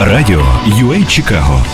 Радіо UA Чикаго.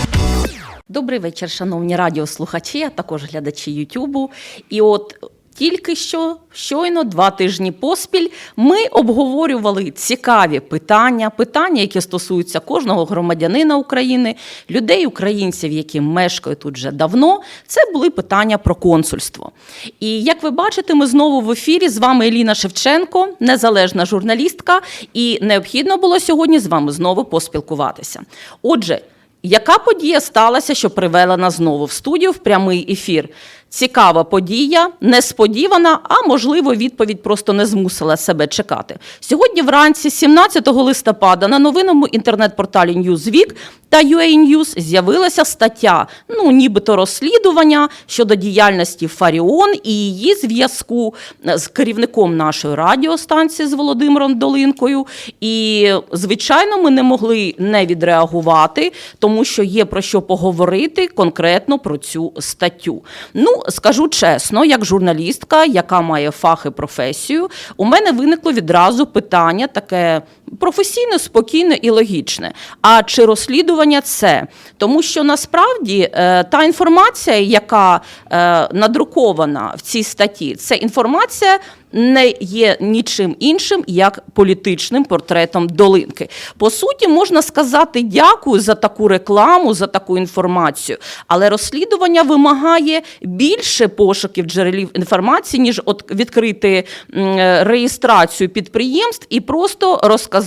Добрий вечір, шановні радіослухачі, а також глядачі Ютубу. І от тільки що щойно два тижні поспіль ми обговорювали цікаві питання, питання, які стосуються кожного громадянина України, людей, українців, які мешкають тут вже давно. Це були питання про консульство. І як ви бачите, ми знову в ефірі з вами Еліна Шевченко, незалежна журналістка, і необхідно було сьогодні з вами знову поспілкуватися. Отже. Яка подія сталася, що привела нас знову в студію в прямий ефір? Цікава подія, несподівана, а можливо, відповідь просто не змусила себе чекати. Сьогодні, вранці, 17 листопада, на новинному інтернет-порталі Newsweek та UA News з'явилася стаття, ну нібито розслідування щодо діяльності Фаріон і її зв'язку з керівником нашої радіостанції з Володимиром Долинкою. І, звичайно, ми не могли не відреагувати, тому що є про що поговорити конкретно про цю статтю. Ну, скажу чесно, як журналістка, яка має фах і професію, у мене виникло відразу питання таке професійне, спокійне і логічне. А чи розслідування це? Тому що насправді е, та інформація, яка е, надрукована в цій статті, це інформація. Не є нічим іншим як політичним портретом долинки. По суті, можна сказати дякую за таку рекламу, за таку інформацію, але розслідування вимагає більше пошуків джерелів інформації, ніж відкрити е, реєстрацію підприємств і просто розказати,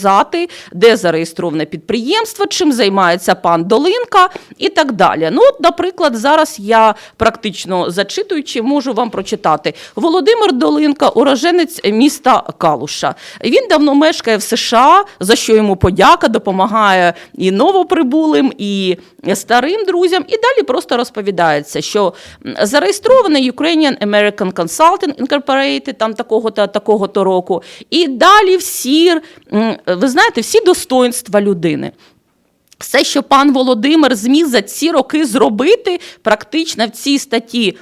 де зареєстроване підприємство, чим займається пан Долинка і так далі. Ну, от, наприклад, зараз я практично зачитуючи, можу вам прочитати Володимир Долинка, уроженець міста Калуша. Він давно мешкає в США, за що йому подяка, допомагає і новоприбулим, і старим друзям. І далі просто розповідається, що зареєстрований Ukrainian American Consulting Incorporated, там такого-то такого-то року. І далі всі, ви знаєте, всі достоинства людини. Все, що пан Володимир зміг за ці роки зробити, практично в цій статті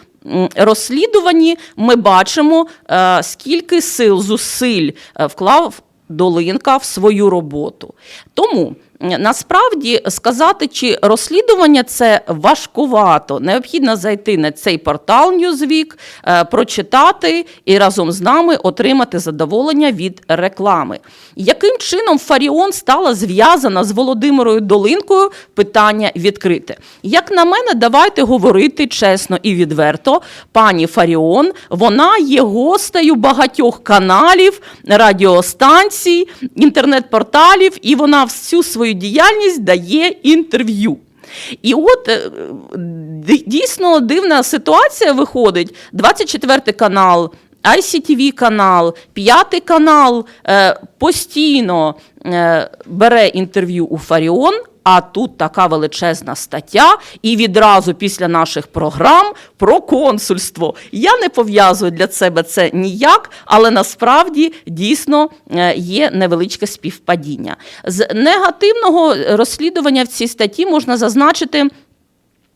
розслідуванні, ми бачимо, е, скільки сил, зусиль е, вклав Долинка в свою роботу. Тому насправді сказати, чи розслідування це важкувато. Необхідно зайти на цей портал Newsweek, е, прочитати і разом з нами отримати задоволення від реклами. Яким чином Фаріон стала зв'язана з Володимирою Долинкою? Питання відкрите. Як на мене, давайте говорити чесно і відверто. Пані Фаріон, вона є гостею багатьох каналів, радіостанцій, інтернет-порталів, і вона всю свою діяльність дає інтерв'ю. І от е, дійсно дивна ситуація виходить. 24 канал. ICTV канал, п'ятий канал е, постійно е, бере інтерв'ю у Фаріон, а тут така величезна стаття, і відразу після наших програм про консульство. Я не пов'язую для себе це ніяк, але насправді дійсно е, є невеличке співпадіння. З негативного розслідування в цій статті можна зазначити.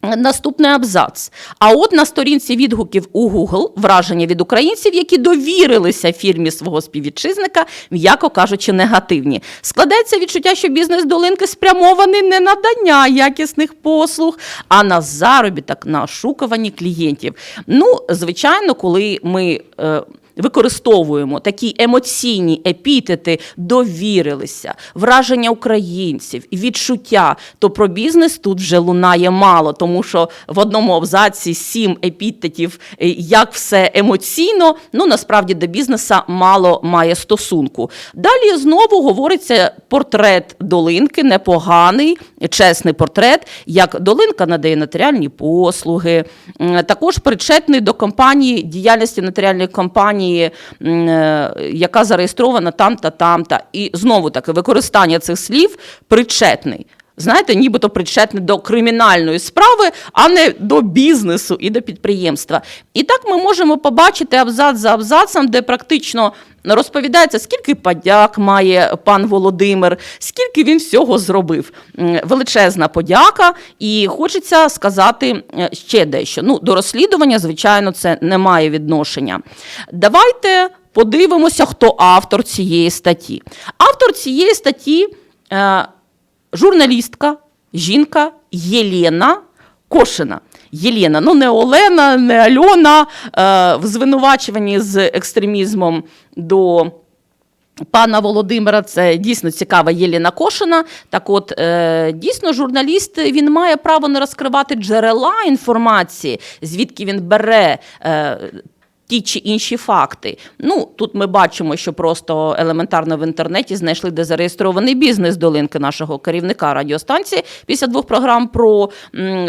Наступний абзац. А от на сторінці відгуків у Google враження від українців, які довірилися фірмі свого співвітчизника, м'яко кажучи, негативні. Складається відчуття, що бізнес долинки спрямований не на надання якісних послуг, а на заробіток, на ошукувані клієнтів. Ну, звичайно, коли ми. Е, Використовуємо такі емоційні епітети, довірилися, враження українців, відчуття. То про бізнес тут вже лунає мало, тому що в одному абзаці сім епітетів, е, як все емоційно, ну насправді до бізнеса мало має стосунку. Далі знову говориться портрет долинки, непоганий, чесний портрет, як долинка надає нотаріальні послуги, також причетний до компанії діяльності нотаріальної компанії, е, яка зареєстрована там та там та. І знову таки використання цих слів причетний. Знаєте, нібито причетний до кримінальної справи, а не до бізнесу і до підприємства. І так ми можемо побачити абзац за абзацом, де практично розповідається, скільки подяк має пан Володимир, скільки він всього зробив. Величезна подяка, і хочеться сказати е, ще дещо. Ну, до розслідування, звичайно, це не має відношення. Давайте подивимося, хто автор цієї статті. Автор цієї статті. Журналістка, жінка Єлена Кошина. Єлена, ну не Олена, не Альона, е, в звинувачуванні з екстремізмом до пана Володимира. Це дійсно цікава Єліна Кошина. Так от, е, дійсно, журналіст він має право не розкривати джерела інформації, звідки він бере. Е, Ті чи інші факти. Ну тут ми бачимо, що просто елементарно в інтернеті знайшли де зареєстрований бізнес долинки нашого керівника радіостанції після двох програм про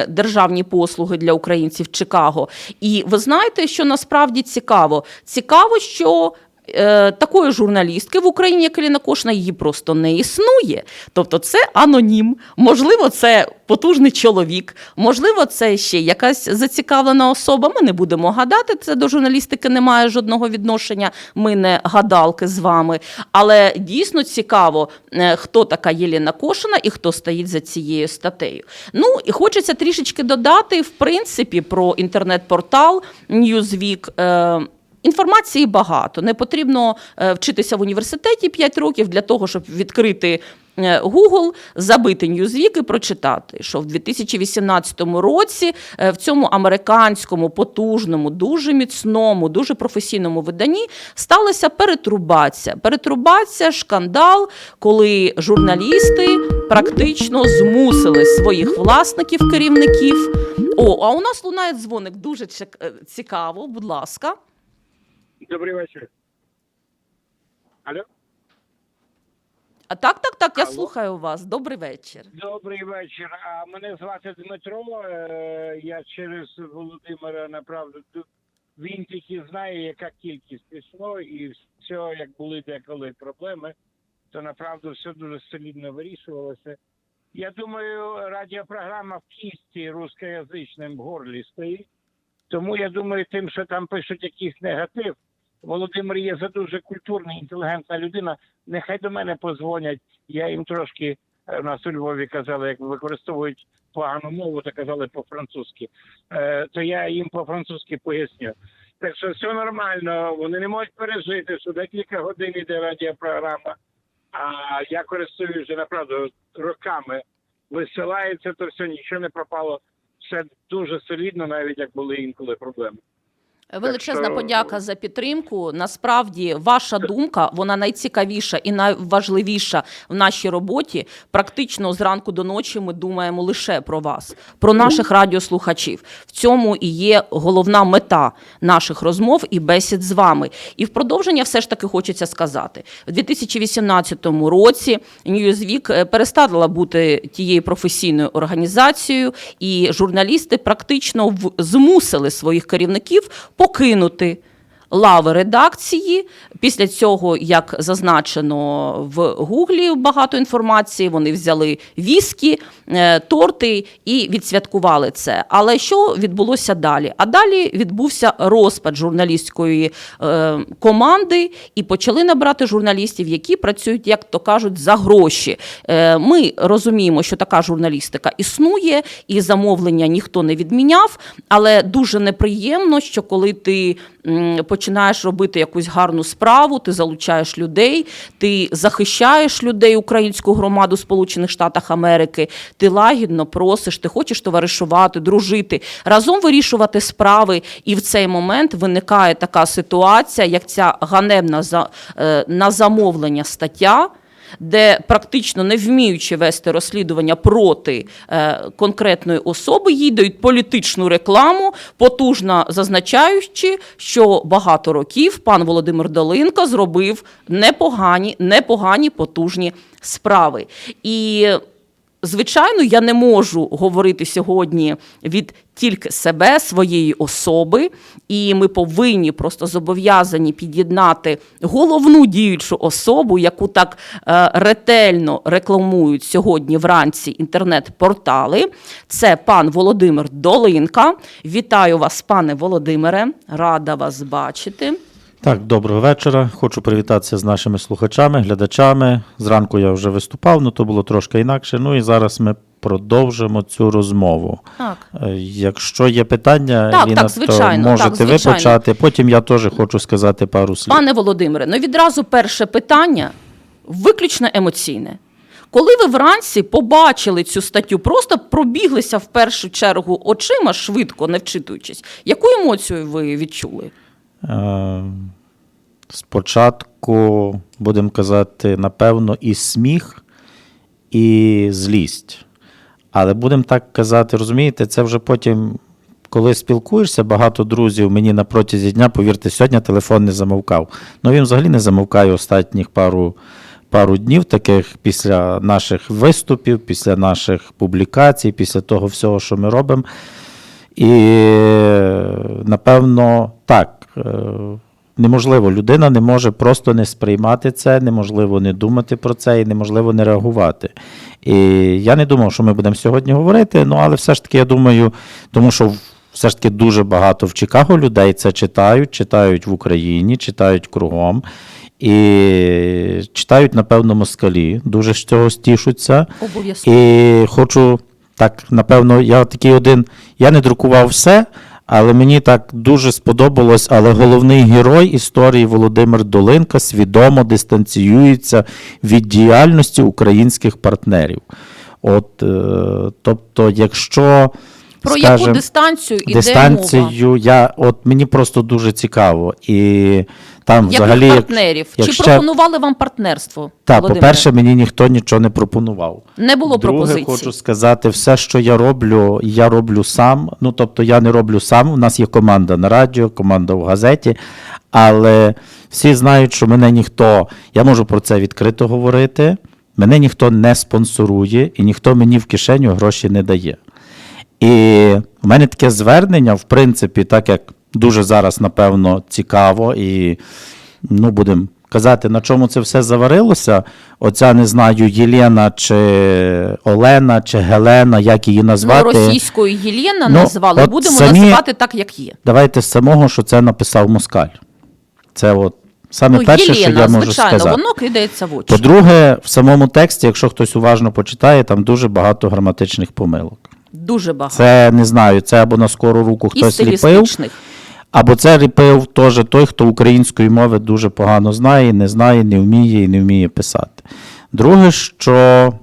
державні послуги для українців Чикаго. І ви знаєте, що насправді цікаво? Цікаво, що е, такої журналістки в Україні, як Еліна Кошна, її просто не існує. Тобто це анонім. Можливо, це потужний чоловік, можливо, це ще якась зацікавлена особа. Ми не будемо гадати. Це до журналістики не має жодного відношення. Ми не гадалки з вами. Але дійсно цікаво, е, хто така Єліна Кошина і хто стоїть за цією статтею. Ну і хочеться трішечки додати, в принципі, про інтернет-портал Newsweek. Е, Інформації багато. Не потрібно е, вчитися в університеті 5 років для того, щоб відкрити е, Google, забити Newsweek і прочитати, що в 2018 році е, в цьому американському потужному, дуже міцному, дуже професійному виданні сталася перетрубація. Перетрубація, шкандал, коли журналісти практично змусили своїх власників, керівників. О, а у нас лунає дзвоник дуже цікаво, будь ласка. Добрий вечір. Алло? А так, так, так, я Алло. слухаю вас. Добрий вечір. Добрий вечір. А мене звати Дмитро. Е, Я через Володимира направду. ду- Він тільки знає, яка кількість пішло, і все, як були деколи проблеми, то направду все дуже солідно вирішувалося. Я думаю, радіопрограма в кісті рускоязичним горлі стоїть. Тому я думаю, тим, що там пишуть якийсь негатив, Володимир є за дуже культурна, інтелігентна людина. Нехай до мене позвонять. Я їм трошки е, у нас у Львові казали, як використовують погану мову, то казали по-французьки. Е, то я їм по-французьки поясню. Так що все нормально, вони не можуть пережити, що декілька годин іде радіопрограма. А я користуюсь вже направду роками. Висилається, то все нічого не пропало. Все дуже солідно, навіть як були інколи проблеми. Величезна що- подяка за підтримку. Насправді, ваша думка вона найцікавіша і найважливіша в нашій роботі. Практично зранку до ночі ми думаємо лише про вас, про наших радіослухачів. В цьому і є головна мета наших розмов і бесід з вами. І в продовження все ж таки хочеться сказати: у 2018 році Newsweek е, перестала бути тією професійною організацією, і журналісти практично в- змусили своїх керівників покинути. Лави редакції після цього, як зазначено в Гуглі, багато інформації. Вони взяли віскі, е, торти і відсвяткували це. Але що відбулося далі? А далі відбувся розпад журналістської е, команди, і почали набрати журналістів, які працюють, як то кажуть, за гроші. Е, ми розуміємо, що така журналістика існує, і замовлення ніхто не відміняв. Але дуже неприємно, що коли ти м, починаєш робити якусь гарну справу, ти залучаєш людей, ти захищаєш людей, українську громаду Сполучених Штатах Америки, ти лагідно просиш, ти хочеш товаришувати, дружити, разом вирішувати справи. І в цей момент виникає така ситуація, як ця ганебна за, е, на замовлення стаття де практично не вміючи вести розслідування проти е, конкретної особи, їй дають політичну рекламу, потужно зазначаючи, що багато років пан Володимир Долинка зробив непогані, непогані потужні справи. І Звичайно, я не можу говорити сьогодні від тільки себе, своєї особи, і ми повинні просто зобов'язані під'єднати головну діючу особу, яку так е, ретельно рекламують сьогодні вранці інтернет-портали. Це пан Володимир Долинка. Вітаю вас, пане Володимире, рада вас бачити. Так, доброго вечора. Хочу привітатися з нашими слухачами, глядачами. Зранку я вже виступав, ну то було трошки інакше. Ну і зараз ми продовжимо цю розмову. Так. Е, Якщо є питання, Так, Ліна, так, звичайно, то можете так, ви почати. Потім я теж хочу сказати пару слів. Пане Володимире, ну відразу перше питання виключно емоційне. Коли ви вранці побачили цю статтю, просто пробіглися в першу чергу очима швидко, не вчитуючись, яку емоцію ви відчули? Е, Спочатку, будемо казати, напевно, і сміх, і злість. Але будемо так казати, розумієте, це вже потім, коли спілкуєшся, багато друзів мені на протязі дня, повірте, сьогодні телефон не замовкав. Ну він взагалі не замовкає останніх пару, пару днів, таких після наших виступів, після наших публікацій, після того всього, що ми робимо. І напевно, так. Е, Неможливо, людина не може просто не сприймати це, неможливо не думати про це і неможливо не реагувати. І я не думав, що ми будемо сьогодні говорити, ну але все ж таки я думаю, тому що все ж таки дуже багато в Чикаго людей це читають, читають в Україні, читають кругом. І читають, напевно, москалі, дуже з цього стішуться. Обов'язково. І хочу так, напевно, я такий один. Я не друкував все, але мені так дуже сподобалось. Але головний герой історії Володимир Долинка свідомо дистанціюється від діяльності українських партнерів. От, е, тобто, якщо Про скажем, яку дистанцію іде мова? я от мені просто дуже цікаво. І там Яких взагалі як- партнерів? Чи пропонували вам партнерство? так, по-перше, мені ніхто нічого не пропонував. не було Друге, пропозицій. хочу сказати, все, що я роблю, я роблю сам. Ну, тобто, я не роблю сам. У нас є команда на радіо, команда в газеті, але всі знають, що мене ніхто, я можу про це відкрито говорити. Мене ніхто не спонсорує і ніхто мені в кишеню гроші не дає. І в мене таке звернення, в принципі, так як дуже зараз, напевно, цікаво, і ну, будемо казати, на чому це все заварилося. Оця не знаю, Єлена чи Олена чи Гелена, як її Ну, назвати. російською Єлена Ну, назвали, будемо самі- називати так, як є. Давайте з самого, що це написав Москаль. Це от саме ну, перше, Єлена, що я можу звичайно, сказати. воно кидається в очі. По-друге, в самому тексті, якщо хтось уважно почитає, там дуже багато граматичних помилок. Дуже багато. Це не знаю, це або на скору руку І хтось ліпив, або це ліпив теж той, хто української мови дуже погано знає, не знає, не вміє і не вміє писати. Друге, що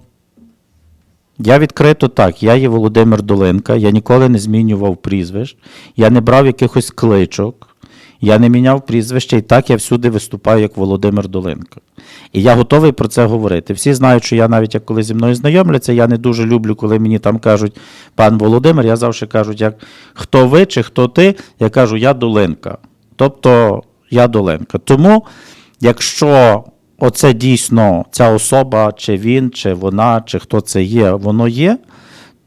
я відкрито так, я є Володимир Долинка, я ніколи не змінював прізвищ, я не брав якихось кличок, я не міняв прізвище, і так я всюди виступаю як Володимир Долинка. І я готовий про це говорити. Всі знають, що я навіть як коли зі мною знайомляться, я не дуже люблю, коли мені там кажуть пан Володимир, я завжди кажу, як хто ви чи хто ти, я кажу, я Долинка. Тобто я Долинка. Тому, якщо оце дійсно ця особа, чи він, чи вона, чи хто це є, воно є,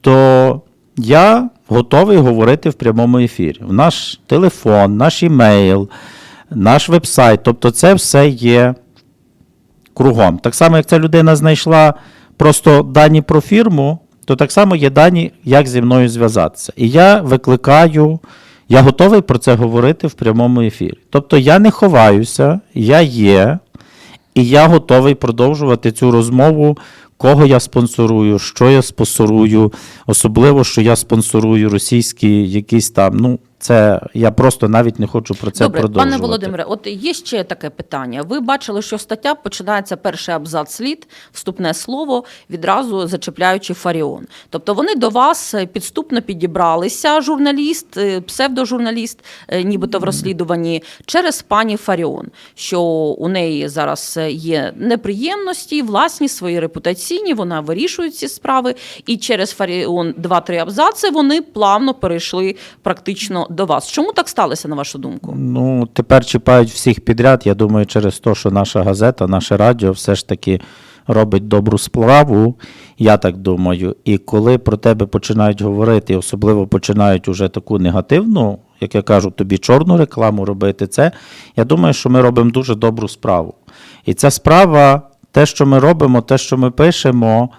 то я готовий говорити в прямому ефірі. В наш телефон, наш імейл, наш вебсайт, тобто це все є кругом. Так само, як ця людина знайшла просто дані про фірму, то так само є дані, як зі мною зв'язатися. І я викликаю, я готовий про це говорити в прямому ефірі. Тобто я не ховаюся, я є, і я готовий продовжувати цю розмову, кого я спонсорую, що я спонсорую, особливо, що я спонсорую російські якісь там. Ну, це я просто навіть не хочу про це Добре, продовжувати. пане Володимире, от є ще таке питання. Ви бачили, що стаття починається перший абзац слід, вступне слово, відразу зачепляючи Фаріон. Тобто вони до вас е, підступно підібралися, журналіст, е, псевдожурналіст, е, нібито в розслідуванні, через пані Фаріон, що у неї зараз є неприємності, власні свої репутаційні, вона вирішує ці справи, і через Фаріон 2-3 абзаци вони плавно перейшли практично до вас. Чому так сталося, на вашу думку? Ну, тепер чіпають всіх підряд. Я думаю, через те, що наша газета, наше радіо все ж таки робить добру справу, я так думаю. І коли про тебе починають говорити, особливо починають уже таку негативну, як я кажу, тобі чорну рекламу робити, це я думаю, що ми робимо дуже добру справу. І ця справа, те, що ми робимо, те, що ми пишемо.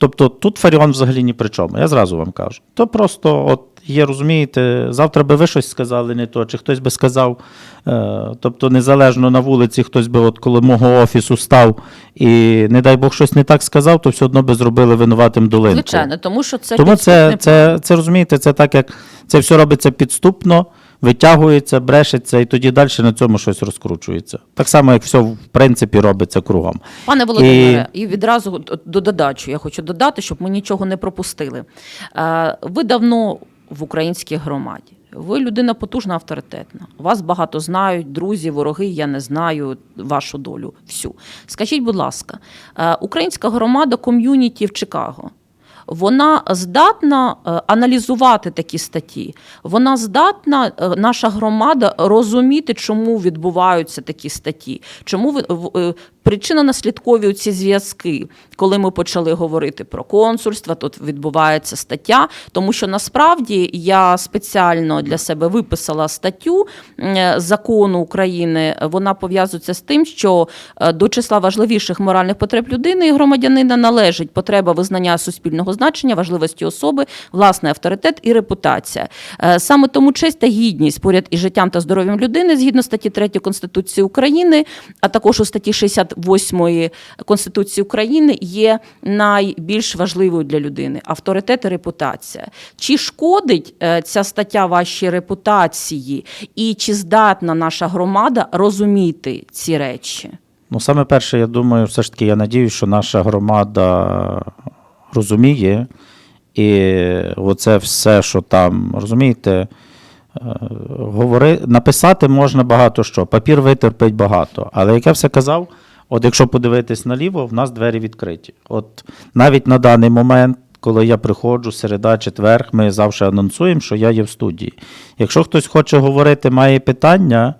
Тобто тут Фаріон взагалі ні при чому, я зразу вам кажу. То просто, от є, розумієте, завтра би ви щось сказали не то, чи хтось би сказав, е, тобто незалежно на вулиці, хтось би от коло мого офісу став і, не дай Бог, щось не так сказав, то все одно би зробили винуватим долинку. Звичайно, тому що це Тому це, підступне це, це розумієте, це так як це все робиться підступно. Витягується, брешеться, і тоді далі на цьому щось розкручується. Так само, як все в принципі робиться кругом. Пане Володимире, і... відразу до додачу я хочу додати, щоб ми нічого не пропустили. Е, Ви давно в українській громаді. Ви людина потужна, авторитетна. Вас багато знають, друзі, вороги. Я не знаю вашу долю. Всю. Скажіть, будь ласка, е, українська громада ком'юніті в Чикаго. Вона здатна е, аналізувати такі статті. Вона здатна, е, наша громада, розуміти, чому відбуваються такі статті, чому е, причинно-наслідкові ці зв'язки, коли ми почали говорити про консульство, тут відбувається стаття, тому що насправді я спеціально для себе виписала статтю закону України. Вона пов'язується з тим, що до числа важливіших моральних потреб людини і громадянина належить потреба визнання суспільного значення, важливості особи, власний авторитет і репутація. Е, Саме тому честь та гідність поряд із життям та здоров'ям людини згідно статті 3 Конституції України, а також у статті 68 Конституції України є найбільш важливою для людини авторитет і репутація. Чи шкодить е, ця стаття вашій репутації, і чи здатна наша громада розуміти ці речі? Ну, саме перше, я думаю, все ж таки, я надію, що наша громада розуміє, і оце все, що там, розумієте, е, говори, написати можна багато що, папір витерпить багато. Але як я все казав, от якщо подивитись наліво, в нас двері відкриті. От навіть на даний момент. Коли я приходжу, середа, четверг, ми завжди анонсуємо, що я є в студії. Якщо хтось хоче говорити, має питання,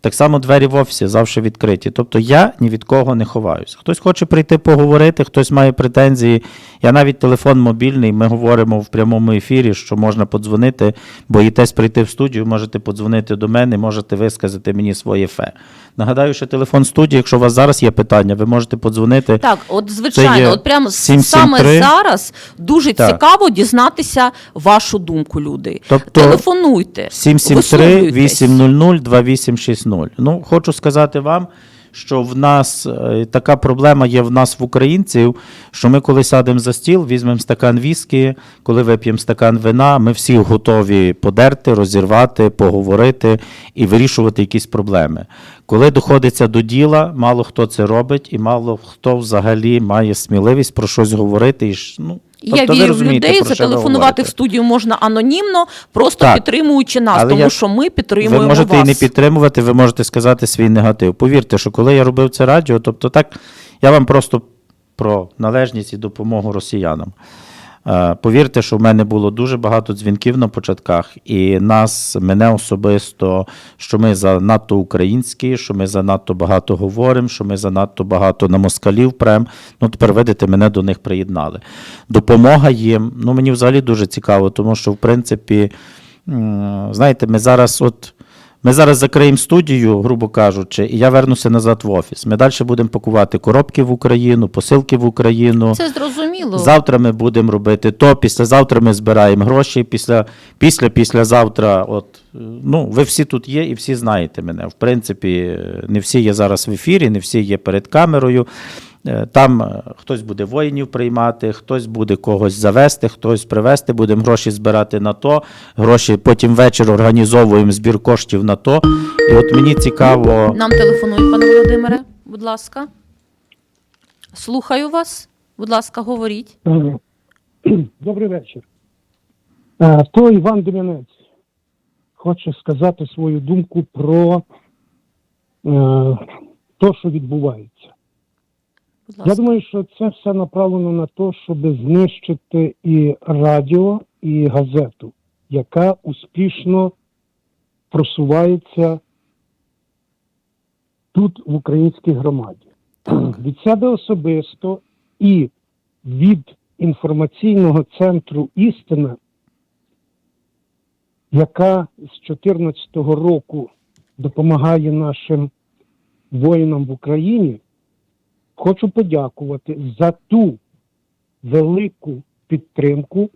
так само двері в офісі завжди відкриті. Тобто я ні від кого не ховаюсь. Хтось хоче прийти поговорити, хтось має претензії. Я навіть телефон мобільний, ми говоримо в прямому ефірі, що можна подзвонити, боїтесь прийти в студію, можете подзвонити до мене, можете висказати мені своє фе. Нагадаю, що телефон студії, якщо у вас зараз є питання, ви можете подзвонити. Так, от звичайно, от прямо 773. саме зараз дуже Так. цікаво дізнатися вашу думку, люди. Тобто Телефонуйте, 773 висловлюйтесь. 800 2860. Ну, хочу сказати вам, що в нас е, така проблема є в нас в українців, що ми коли сядемо за стіл, візьмемо стакан віскі, коли вип'ємо стакан вина, ми всі готові подерти, розірвати, поговорити і вирішувати якісь проблеми. Коли доходиться до діла, мало хто це робить, і мало хто взагалі має сміливість про щось говорити. І, ну, тобто я вірю в людей, зателефонувати в студію можна анонімно, просто Так. підтримуючи нас, тому я- що ми підтримуємо Ви можете вас. і не підтримувати, ви можете сказати свій негатив. Повірте, що коли я робив це радіо, тобто так, я вам просто про належність і допомогу росіянам. Е, Повірте, що в мене було дуже багато дзвінків на початках, і нас, мене особисто, що ми занадто українські, що ми занадто багато говоримо, що ми занадто багато на москалів прем. Ну, тепер, видите, мене до них приєднали. Допомога їм, ну мені взагалі дуже цікаво, тому що, в принципі, знаєте, ми зараз от. Ми зараз закриємо студію, грубо кажучи, і я вернуся назад в офіс. Ми далі будемо пакувати коробки в Україну, посилки в Україну. Це зрозуміло. Завтра ми будемо робити то, післязавтра ми збираємо гроші, після, після, післязавтра. От, ну, ви всі тут є і всі знаєте мене. В принципі, не всі є зараз в ефірі, не всі є перед камерою. Е, Там е, хтось буде воїнів приймати, хтось буде когось завести, хтось привезти, будемо гроші збирати на то. Гроші потім вечір організовуємо збір коштів на то. І от мені цікаво. Нам телефонують, пане Володимире, будь ласка. Слухаю вас. Будь ласка, говоріть. Добрий вечір. Е, То Іван Дем'янець хоче сказати свою думку про те, що відбувається. Будь Я думаю, що це все направлено на те, щоб знищити і радіо, і газету, яка успішно просувається тут, в українській громаді. Від себе особисто і від інформаційного центру Істина, яка з 2014 року допомагає нашим воїнам в Україні, хочу подякувати за ту велику підтримку,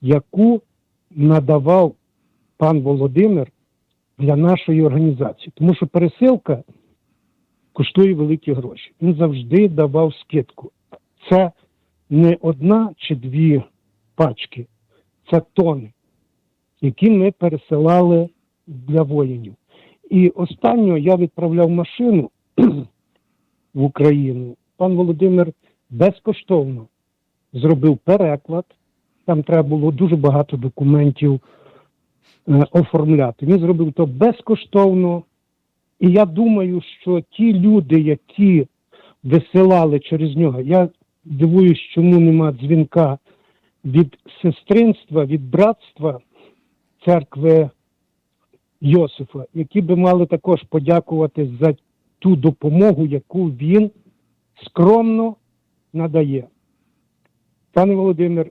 яку надавав пан Володимир для нашої організації. Тому що пересилка коштує великі гроші. Він завжди давав скидку. Це не одна чи дві пачки, це тони, які ми пересилали для воїнів. І останнього я відправляв машину в Україну. Пан Володимир безкоштовно зробив переклад. Там треба було дуже багато документів е, оформляти. Він зробив то безкоштовно. І я думаю, що ті люди, які висилали через нього, я дивуюсь, чому нема дзвінка від сестринства, від братства церкви Йосифа, які би мали також подякувати за ту допомогу, яку він скромно надає. Пане Володимир,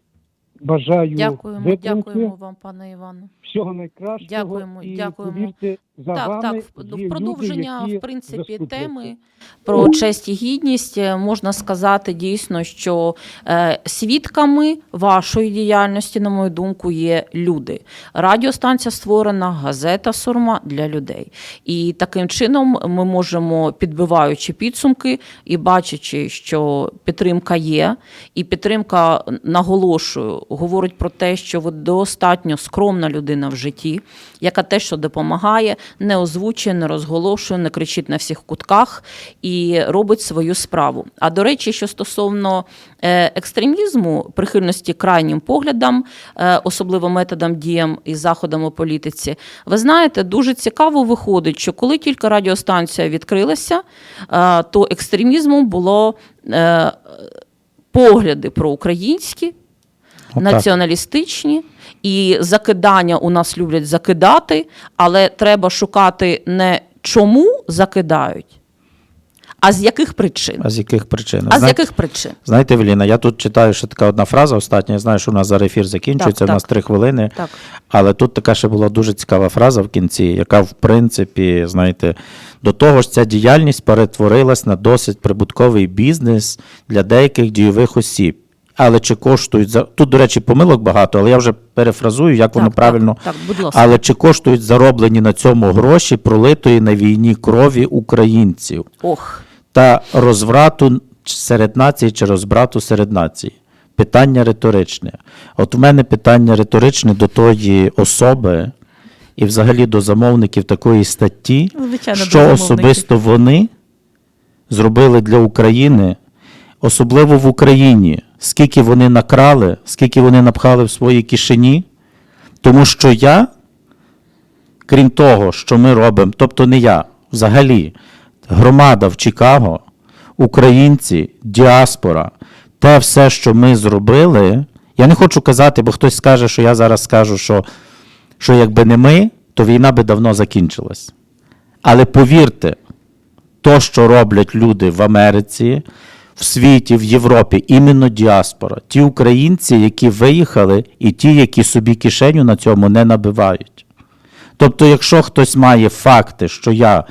бажаю Дякуємо, витримки, дякуємо вам, пане Іване. всього найкращого. Дякуємо, і дякуємо. повірте, за так, вами так, в, люди, продовження, які в принципі, теми про честь і гідність е, можна сказати дійсно, що е, свідками вашої діяльності, на мою думку, є люди. Радіостанція створена, газета Сурма для людей. І таким чином ми можемо, підбиваючи підсумки і бачачи, що підтримка є, і підтримка, наголошую, говорить про те, що ви достатньо скромна людина в житті, яка те, що допомагає, не озвучує, не розголошує, не кричить на всіх кутках і робить свою справу. А до речі, що стосовно е, екстремізму, прихильності крайнім поглядам, е, особливо методам діям і заходам у політиці, ви знаєте, дуже цікаво виходить, що коли тільки радіостанція відкрилася, е, то екстремізмом було погляди проукраїнські, Отак. Націоналістичні, і закидання у нас люблять закидати, але треба шукати не чому закидають, а з яких причин. А з яких причин? А з яких причин? Знаєте, Веліна, я тут читаю ще така одна фраза остання. Я знаю, що у нас зараз ефір закінчується, Так, у нас так. три хвилини. Так. Але тут така ще була дуже цікава фраза в кінці, яка, в принципі, знаєте, до того ж, ця діяльність перетворилась на досить прибутковий бізнес для деяких дійових осіб. Але чи коштують за тут, до речі, помилок багато, але я вже перефразую, як воно Так, правильно. Так, так, будь ласка. Але чи коштують зароблені на цьому гроші пролитої на війні крові українців? Ох, та розврату серед націй чи розбрату серед націй. Питання риторичне. От у мене питання риторичне до тої особи і взагалі до замовників такої статті, Звичайно, що особисто вони зробили для України, особливо в Україні, скільки вони накрали, скільки вони напхали в свої кишені. Тому що я, крім того, що ми робимо, тобто не я, взагалі, громада в Чикаго, українці, діаспора, те все, що ми зробили, я не хочу казати, бо хтось скаже, що я зараз скажу, що, що якби не ми, то війна би давно закінчилась. Але повірте, то, що роблять люди в Америці, в світі, в Європі, іменно діаспора, ті українці, які виїхали, і ті, які собі кишеню на цьому не набивають. Тобто, якщо хтось має факти, що я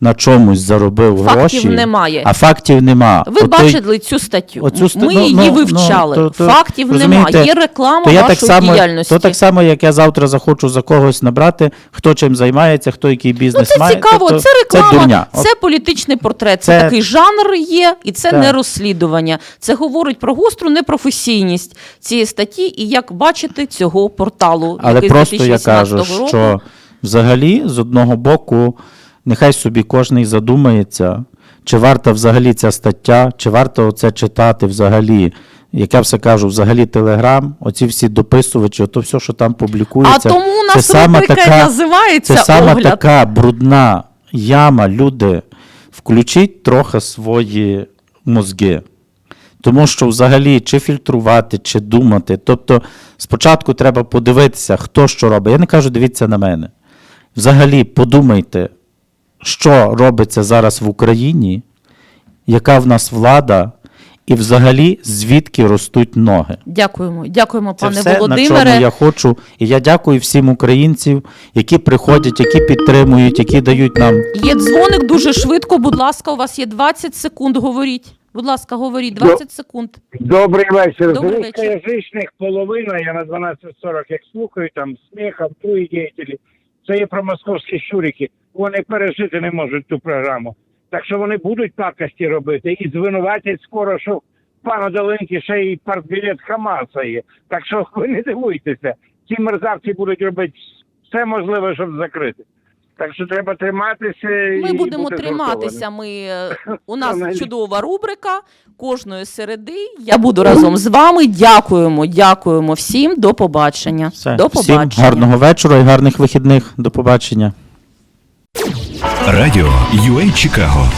на чомусь заробив Фактів гроші, немає. а фактів нема. ви той- бачили цю статтю. Оцю ста- Ми ну, її ну, вивчали. ну, то- Фактів немає. Є реклама то я вашої так само, діяльності. То так само, як я завтра захочу за когось набрати, хто чим займається, хто який Ну, бізнес це має. цікаво, тобто це реклама, Це це, дурня. От політичний портрет. Це, Це- такий жанр є, і це Так. не розслідування. Це говорить про гостру непрофесійність цієї статті, і як бачити цього порталу. Але який просто я 2018 кажу, року. що взагалі, з одного боку, нехай собі кожний задумається, чи варта взагалі ця стаття, чи варто це читати взагалі. Як я все кажу, взагалі Телеграм, оці всі дописувачі, то все, що там публікується, А тому у нас саме рубрика така- називається Це саме огляд. така брудна яма, люди. Включіть трохи свої мозги. Тому що взагалі чи фільтрувати, чи думати. Тобто, спочатку треба подивитися, хто що робить. Я не кажу, дивіться на мене. Взагалі, подумайте, що робиться зараз в Україні, яка в нас влада, і взагалі звідки ростуть ноги. Дякуємо, дякуємо, Це пане все, на Володимире. чому я хочу. І я дякую всім українців, які приходять, які підтримують, які дають нам. Є дзвоник дуже швидко. Будь ласка, у вас є 20 секунд. Говоріть. Будь ласка, говоріть 20 секунд. Добрий вечір. Добрий вечір. русскоязичних половина, я на 12.40 як слухаю, там сміхом, другі діятелі. Це є про московські щурики. Вони пережити не можуть ту програму. Так що вони будуть пакості робити і звинуватять скоро, що пана Долинки ще й партбілет Хамаса є. Так що ви не дивуйтеся. Ці мерзавці будуть робити все можливе, щоб закрити. Так що треба триматися. Ми і будемо бути триматися. Ми у нас чудова рубрика кожної середи. Я буду разом з вами. Дякуємо, дякуємо всім. До побачення. Все. До Всім гарного вечора і гарних вихідних. До побачення. Радіо UA Чикаго